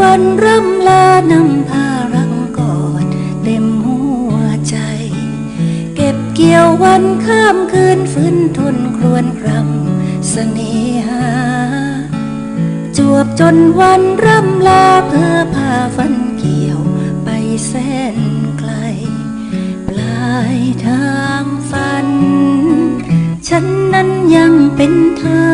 วันร่ำลานำพารักกอดเต็มหัวใจ เก็บเกี่ยววันข้ามคืนฟื้นทนครวนครำเสน่หา จวบจนวันร่ำลาเพื่อพาฝันเกี่ยวไปแสนไกล ปลายทางฝัน ฉันนั้นยังเป็นเธอ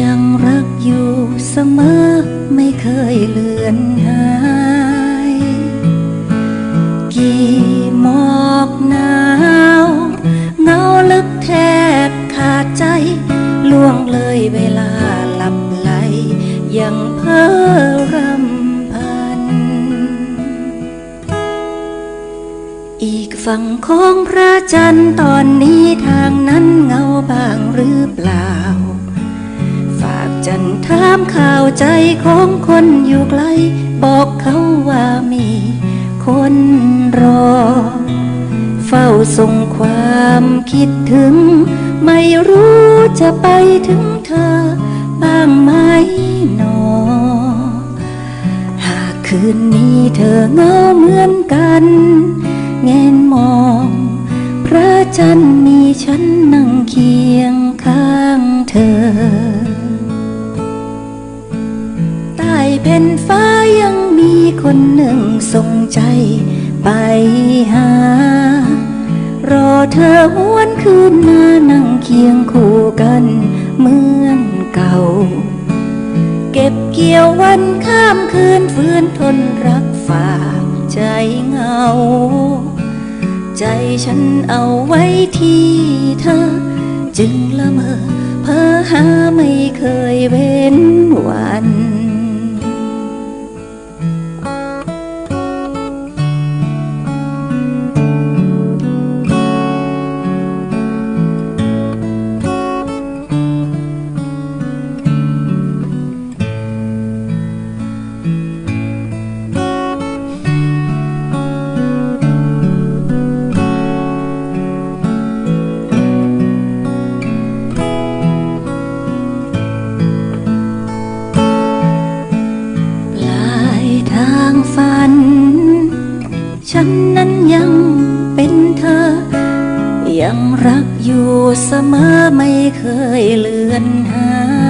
ยังรักอยู่เสมอ ไม่เคยเลือนหาย กี่หมอกหนาวเงาลึกแทบขาดใจ ล่วงเลยเวลาหลับไหล ยังเพ้อรำพัน อีกฝั่งของพระจันทร์ตอนนี้ทางนั้นเงาบางหรือเปล่า จันถามข่าวใจของคนอยู่ไกล บอกเขาว่ามีคนรอ เฝ้าส่งความคิดถึง ไม่รู้จะไปถึงเธอ บ้างไหมหนอ หากคืนนี้เธอเงาเหมือนกันแงนมอง พระจันทร์มีฉันนั่งเคียงข้างเธอ คนหนึ่งส่งใจไปหา รอเธอหวนคืนมานั่งเคียงคู่กันเหมือนเก่า เก็บเกี่ยววันข้ามคืนฟื้นทนรักฝากใจเหงา ใจฉันเอาไว้ที่เธอ จึงละเมอเพ้อหาไม่เคยเว้น ยังเป็นเธอ ยังรักอยู่เสมอไม่เคยเลือนหาย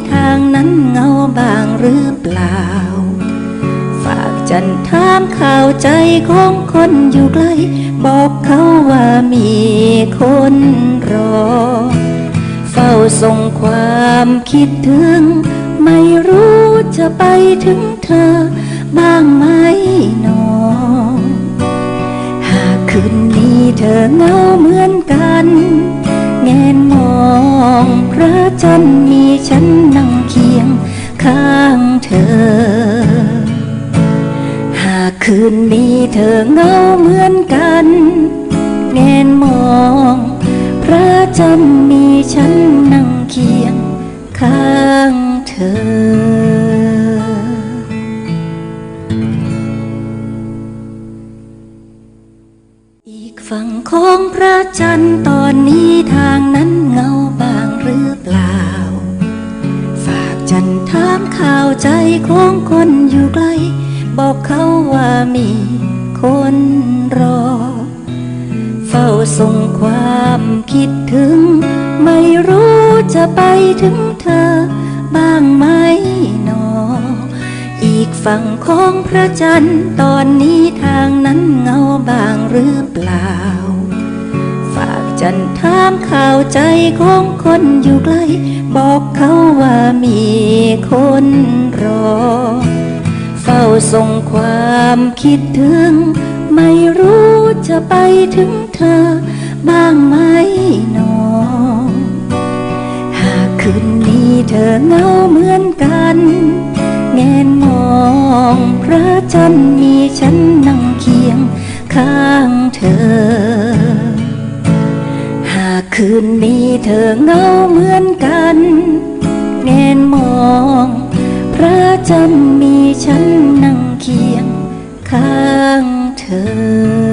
ทางนั้นเงาบางหรือเปล่า ฝากจันถามข่าวใจของคนอยู่ไกล้ บอกเขาว่ามีคนรอ เฝ้าส่งความคิดถึง ไม่รู้จะไปถึงเธอ บ้างไหมหนอ หากคืนนี้เธอเหงาเหมือนกันแงนมองพระจันทร์มีฉัน ธอ หากคืนนี้เธอเงาเหมือนกันแงนมอง พระจันทร์มีฉันนั่งเคียงข้างเธออีกฝั่งของพระจันทร์ตอนนี้ทางนั้นเงาบางหรือเปล่า ฝากจันถามข่าวใจของคนอยู่ไกล บอกเขาว่ามีคนรอ เฝ้าส่งความคิดถึง ไม่รู้จะไปถึงเธอ บ้างไหมหนอ อีกฝั่งของพระจันทร์ตอนนี้ทางนั้นเงาบางหรือเปล่า ฝากจันถามข่าวใจของคนอยู่ไกล บอกเขาว่ามีคนรอ เฝ้าส่งความคิดถึง ไม่รู้จะไปถึงเธอ บ้างไหมหนอ หากคืนนี้เธอเหงาเหมือนกันแงนมองพระจันทร์มีฉันนั่งเคียงข้างเธอ คืนนี้เธอเงาเหมือนกันแงนมอง พระจันทร์มีฉันนั่งเคียงข้างเธอ